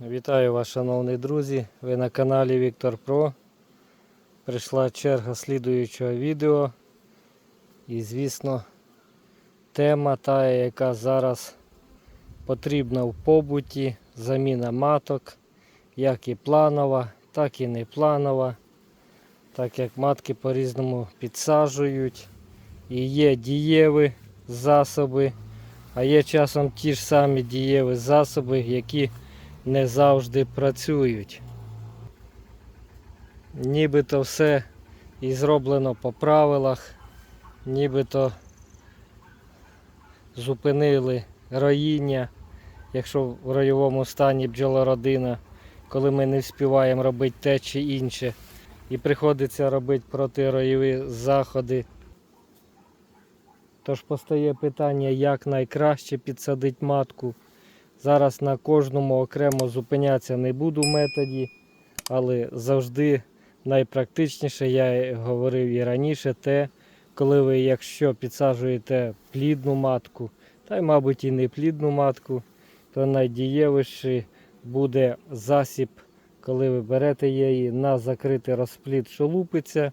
Вітаю вас, шановні друзі. Ви на каналі Віктор Про. Прийшла черга слідуючого відео. І, звісно, тема та, яка зараз потрібна в побуті, заміна маток, як і планова, так і не планова. Так як матки по-різному підсаджують. І є дієві засоби, а є часом ті ж самі дієві засоби, які не завжди працюють. Нібито все і зроблено по правилах, нібито зупинили роїння, якщо в ройовому стані бджолородина, коли ми не вспіваємо робити те чи інше, і приходиться робити протироєві заходи. Тож постає питання, як найкраще підсадити матку. Зараз на кожному окремо зупинятися не буду методі, але завжди найпрактичніше, я говорив і раніше, те, коли ви, якщо підсаджуєте плідну матку, та й, мабуть, і не плідну матку, то найдієвіший буде засіб, коли ви берете її на закритий розплід, що лупиться,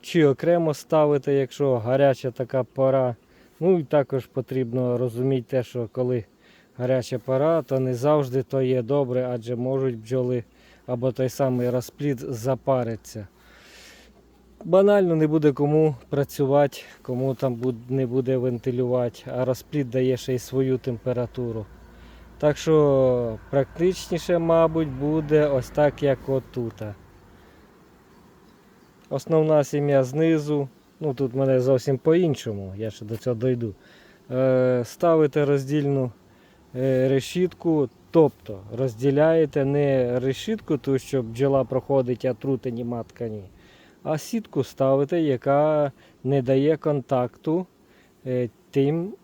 чи окремо ставите, якщо гаряча така пора. Ну і також потрібно розуміти те, що коли гаряча пора, то не завжди то є добре, адже можуть бджоли або той самий розплід запариться. Банально не буде кому працювати, кому там не буде вентилювати, а розплід дає ще й свою температуру. Так що практичніше, мабуть, буде ось так, як отут. Основна сім'я знизу, ну тут мене зовсім по-іншому, я ще до цього дойду. Е, ставите роздільну решітку, тобто розділяєте не решітку, ту, що бджола проходить, а трутені матка ні. А сітку ставите, яка не дає контакту е, тим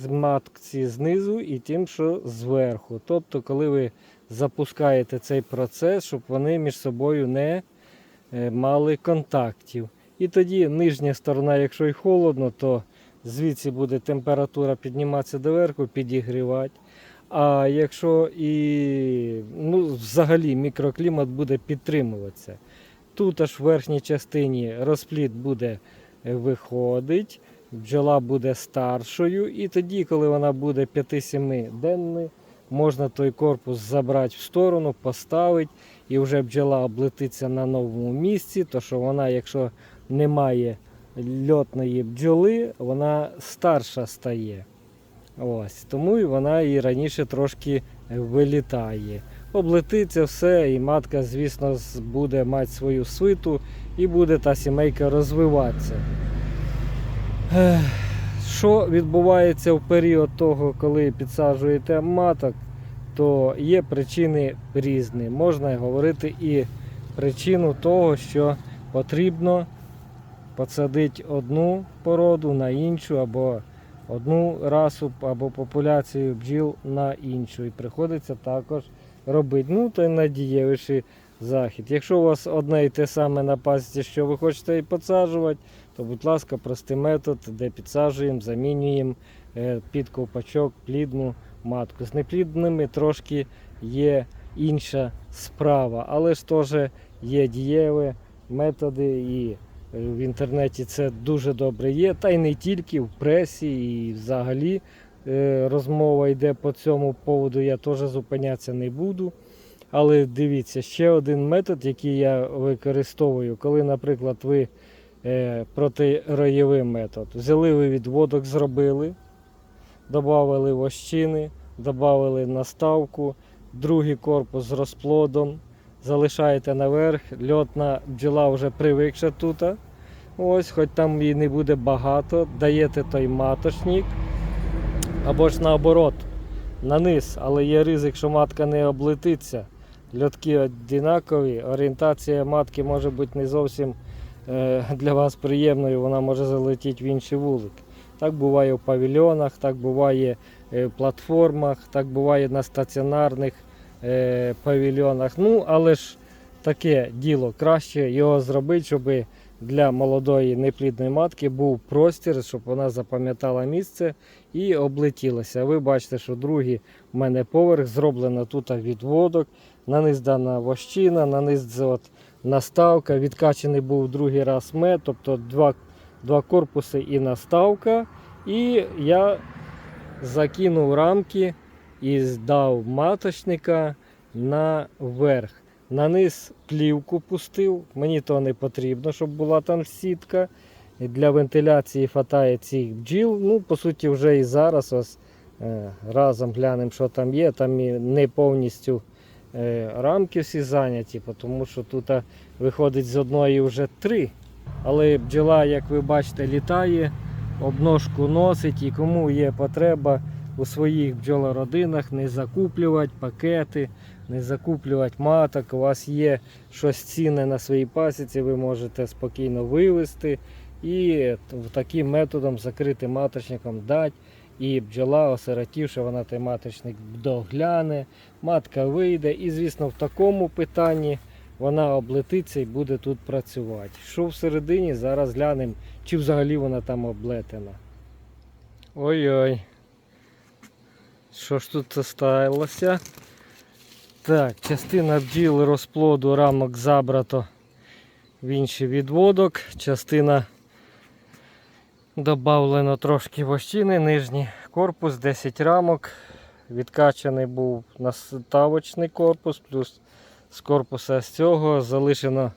з матці знизу і тим, що зверху. Тобто, коли ви запускаєте цей процес, щоб вони між собою не е, мали контактів. І тоді нижня сторона, якщо й холодно, то звідси буде температура підніматися доверху, підігрівати. А якщо і ну, взагалі мікроклімат буде підтримуватися, тут аж в верхній частині розплід буде е, виходить, бджола буде старшою, і тоді, коли вона буде 5-7 денною, можна той корпус забрати в сторону, поставити, і вже бджола облетиться на новому місці, то що вона, якщо немає льотної бджоли, вона старша стає. Ось, тому і вона і раніше трошки вилітає. Облетиться все, і матка, звісно, буде мати свою свиту і буде та сімейка розвиватися. Що відбувається в період того, коли підсаджуєте маток, то є причини різні. Можна говорити і причину того, що потрібно посадити одну породу на іншу, або одну расу або популяцію бджіл на іншу. І приходиться також робити. Ну, то й надієвіший захід. Якщо у вас одне і те саме на пасіці, що ви хочете і підсаджувати, то, будь ласка, простий метод, де підсаджуємо, замінюємо е, під ковпачок плідну матку. З неплідними трошки є інша справа, але ж теж є дієві методи і в інтернеті це дуже добре є, та й не тільки в пресі, і взагалі е, розмова йде по цьому поводу, я теж зупинятися не буду. Але дивіться, ще один метод, який я використовую, коли, наприклад, ви е, протироєвий метод. Взяли ви відводок, зробили, додали вощини, додали наставку, другий корпус з розплодом, залишаєте наверх, льотна бджола вже привикша тут. Ось, хоч там її не буде багато, даєте той маточник. Або ж наоборот, на низ, але є ризик, що матка не облетиться. Льотки однакові, орієнтація матки може бути не зовсім е, для вас приємною, вона може залетіти в інший вулик. Так буває в павільйонах, так буває е, в платформах, так буває на стаціонарних е, павільйонах. Ну, але ж таке діло, краще його зробити, щоб для молодої неплідної матки був простір, щоб вона запам'ятала місце і облетілася. Ви бачите, що другий в мене поверх зроблено тут відводок, наниз дана вощина, наниз наставка. Відкачений був другий раз мед, тобто два, два корпуси і наставка. І я закинув рамки і здав маточника наверх. На низ плівку пустив. Мені то не потрібно, щоб була там сітка. Для вентиляції хватає цих бджіл. Ну, по суті, вже і зараз ось е, разом глянемо, що там є. Там і не повністю е, рамки всі зайняті, тому що тут виходить з одної вже три. Але бджола, як ви бачите, літає, обножку носить і кому є потреба у своїх бджолородинах не закуплювати пакети, не закуплювати маток. У вас є щось цінне на своїй пасіці, ви можете спокійно вивезти і таким методом закрити маточником дати. І бджола, осиротівши, вона той маточник догляне, матка вийде. І, звісно, в такому питанні вона облетиться і буде тут працювати. Що всередині, зараз глянемо, чи взагалі вона там облетена. Ой-ой. Що ж тут сталося? Так, частина бджіл розплоду рамок забрато в інший відводок. Частина додавлено трошки вощини, нижній корпус, 10 рамок. Відкачаний був наставочний корпус, плюс з корпуса з цього залишено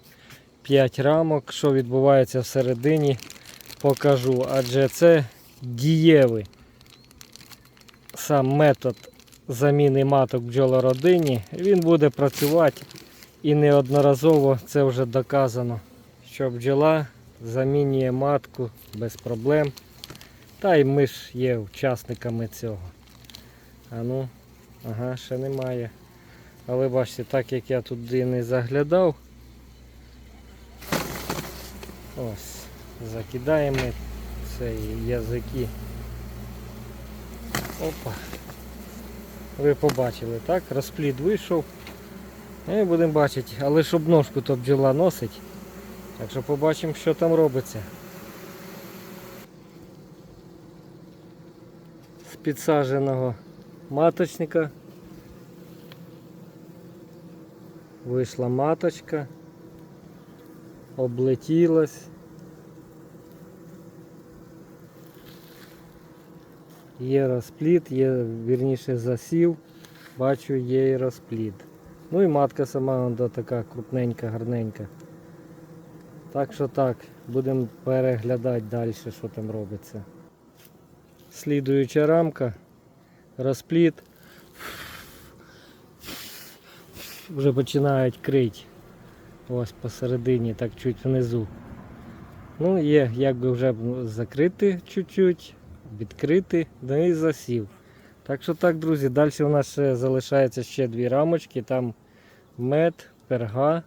5 рамок. Що відбувається всередині, покажу. Адже це дієвий сам метод заміни маток бджолородині, він буде працювати і неодноразово це вже доказано, що бджола замінює матку без проблем. Та й ми ж є учасниками цього. А ну, ага, ще немає. Але бачите, так як я туди не заглядав. Ось, закидаємо цей язики. Опа. Ви побачили, так? Розплід вийшов. І будемо бачити, але щоб ножку то бджола носить. Так що побачимо, що там робиться. З підсадженого маточника. Вийшла маточка. Облетілась. Є розплід, є вірніше засів, бачу, є і розплід. Ну і матка сама вона така крупненька, гарненька. Так що так, будемо переглядати далі, що там робиться. Слідуюча рамка, розплід. Вже починають крити. Ось посередині, так чуть внизу. Ну, є, якби вже закрити чуть-чуть відкрити, ну і засів. Так що так, друзі, далі у нас ще залишається ще дві рамочки, там мед, перга.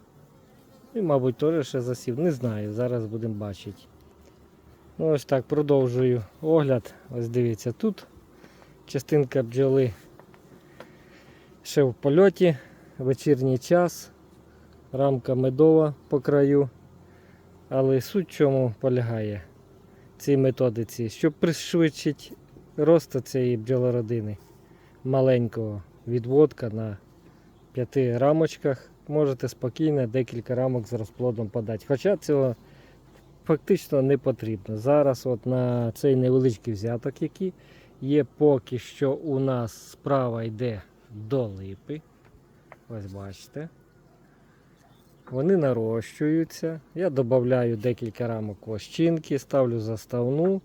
І, мабуть, теж ще засів. Не знаю, зараз будемо бачити. Ну, ось так продовжую огляд. Ось дивіться, тут частинка бджоли ще в польоті, вечірній час, рамка медова по краю. Але суть чому полягає цій методиці, щоб пришвидшити рост цієї бджолородини маленького відводка на п'яти рамочках. Можете спокійно декілька рамок з розплодом подати. Хоча цього фактично не потрібно. Зараз от на цей невеличкий взяток, який є поки що у нас справа йде до липи. Ось бачите. Вони нарощуються. Я додаю декілька рамок вощинки, ставлю заставну.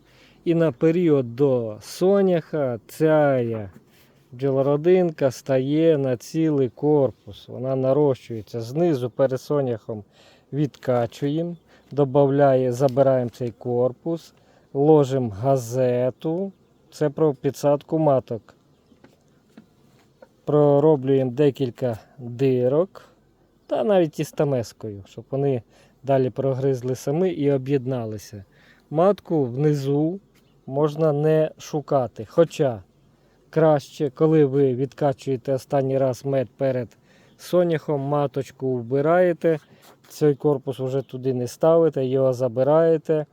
І на період до соняха ця бджолородинка стає на цілий корпус. Вона нарощується. Знизу перед соняхом відкачуємо, забираємо цей корпус, ложимо газету. Це про підсадку маток. Пророблюємо декілька дирок та навіть із тамескою, щоб вони далі прогризли самі і об'єдналися. Матку внизу можна не шукати. Хоча краще, коли ви відкачуєте останній раз мед перед соняхом, маточку вбираєте, цей корпус вже туди не ставите, його забираєте.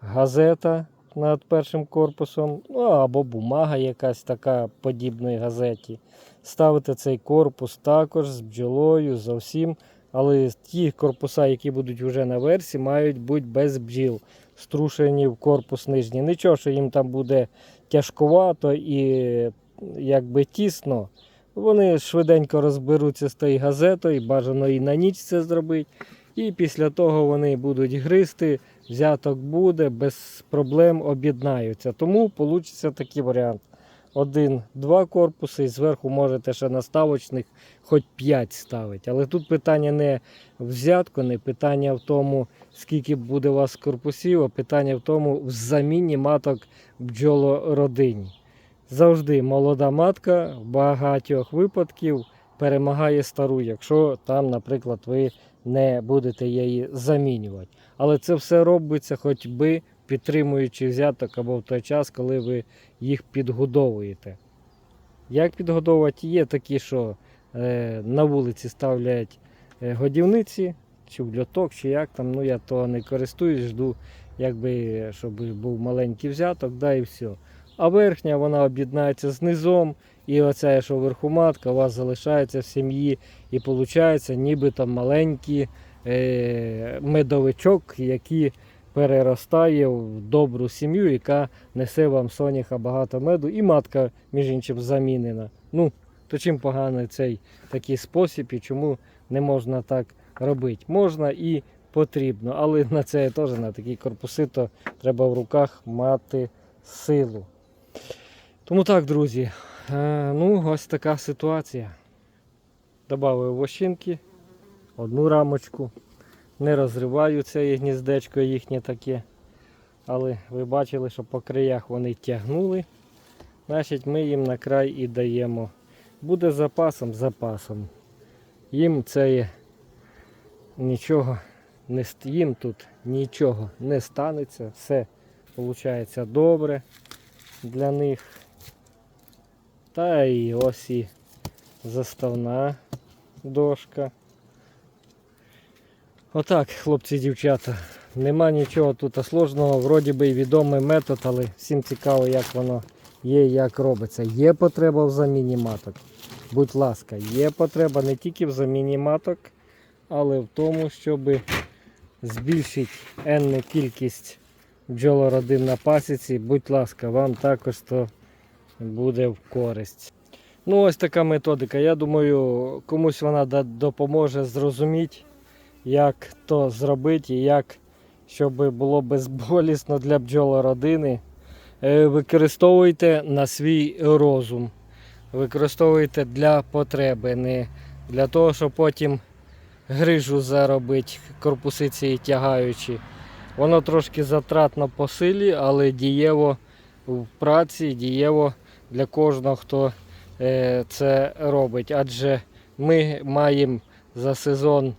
Газета над першим корпусом, ну або бумага якась така подібної газеті. Ставите цей корпус також з бджолою, з усім. Але ті корпуса, які будуть вже на версі, мають бути без бджіл, струшені в корпус нижній. Нічого, що їм там буде тяжкувато і якби тісно. Вони швиденько розберуться з тією газетою, бажано і на ніч це зробити. І після того вони будуть гризти, взяток буде, без проблем об'єднаються. Тому вийде такий варіант. Один-два корпуси, і зверху можете ще наставочних хоч 5 ставити. Але тут питання не взятку, не питання в тому, скільки буде у вас корпусів, а питання в тому в заміні маток бджолородині. Завжди молода матка в багатьох випадків перемагає стару, якщо там, наприклад, ви не будете її замінювати. Але це все робиться хоч би підтримуючи взяток або в той час, коли ви їх підгодовуєте. Як підгодовувати? Є такі, що е, на вулиці ставлять е, годівниці, чи в льоток, чи як там. Ну я того не користуюсь, жду, якби, щоб був маленький взяток, да і все. А верхня вона об'єднається з низом, і оця, що вверху матка, у вас залишається в сім'ї, і виходить, ніби там маленький е, медовичок, який переростає в добру сім'ю, яка несе вам соняха багато меду, і матка, між іншим, замінена. Ну, то чим поганий цей такий спосіб і чому не можна так робити? Можна і потрібно, але на це теж на такі корпуси то треба в руках мати силу. Тому так, друзі, е, ну ось така ситуація. Добавив вощинки, одну рамочку. Не розриваю це гніздечко їхнє таке. Але ви бачили, що по краях вони тягнули. Значить, ми їм на край і даємо. Буде запасом, запасом. Їм це є нічого не їм тут нічого не станеться. Все виходить добре для них. Та і ось і заставна дошка. Отак, хлопці і дівчата. Нема нічого тут сложного, вроді би і відомий метод, але всім цікаво, як воно є, як робиться. Є потреба в заміні маток. Будь ласка, є потреба не тільки в заміні маток, але в тому, щоб збільшити енну кількість бджолородин на пасіці. Будь ласка, вам також то буде в користь. Ну, ось така методика. Я думаю, комусь вона допоможе зрозуміти, як то зробити і як, щоб було безболісно для бджолородини. Е, Використовуйте на свій розум. Використовуйте для потреби, не для того, щоб потім грижу заробити, корпуси ці тягаючи. Воно трошки затратно по силі, але дієво в праці, дієво для кожного, хто е, це робить. Адже ми маємо за сезон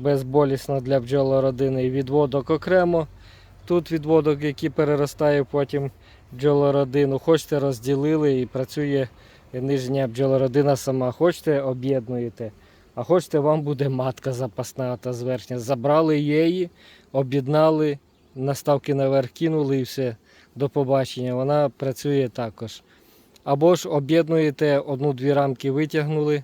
безболісно для бджолородини відводок окремо. Тут відводок, який переростає потім бджолородину. Хочете розділили і працює нижня бджолородина сама. Хочете об'єднуєте. А хочете, вам буде матка запасна та зверхня. Забрали її, об'єднали, наставки наверх кинули і все. До побачення. Вона працює також. Або ж об'єднуєте одну-дві рамки витягнули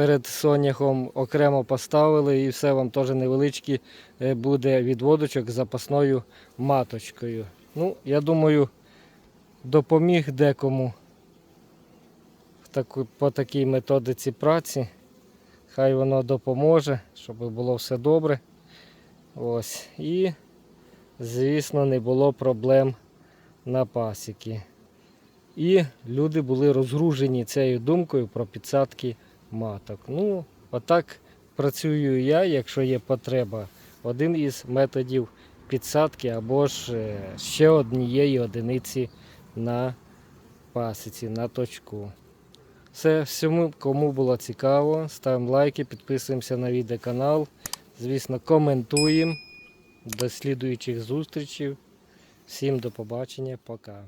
перед соняхом, окремо поставили і все вам теж невеличкий е, буде відводочок з запасною маточкою. Ну, я думаю, допоміг декому по такій методиці праці. Хай воно допоможе, щоб було все добре. Ось. І, звісно, не було проблем на пасіки. І люди були розгружені цією думкою про підсадки маток. Ну, отак працюю я, якщо є потреба. Один із методів підсадки або ж е, ще однієї одиниці на пасіці, на точку. Все, всьому, кому було цікаво, ставимо лайки, підписуємося на відеоканал. Звісно, коментуємо. До слідуючих зустрічей. Всім до побачення, пока.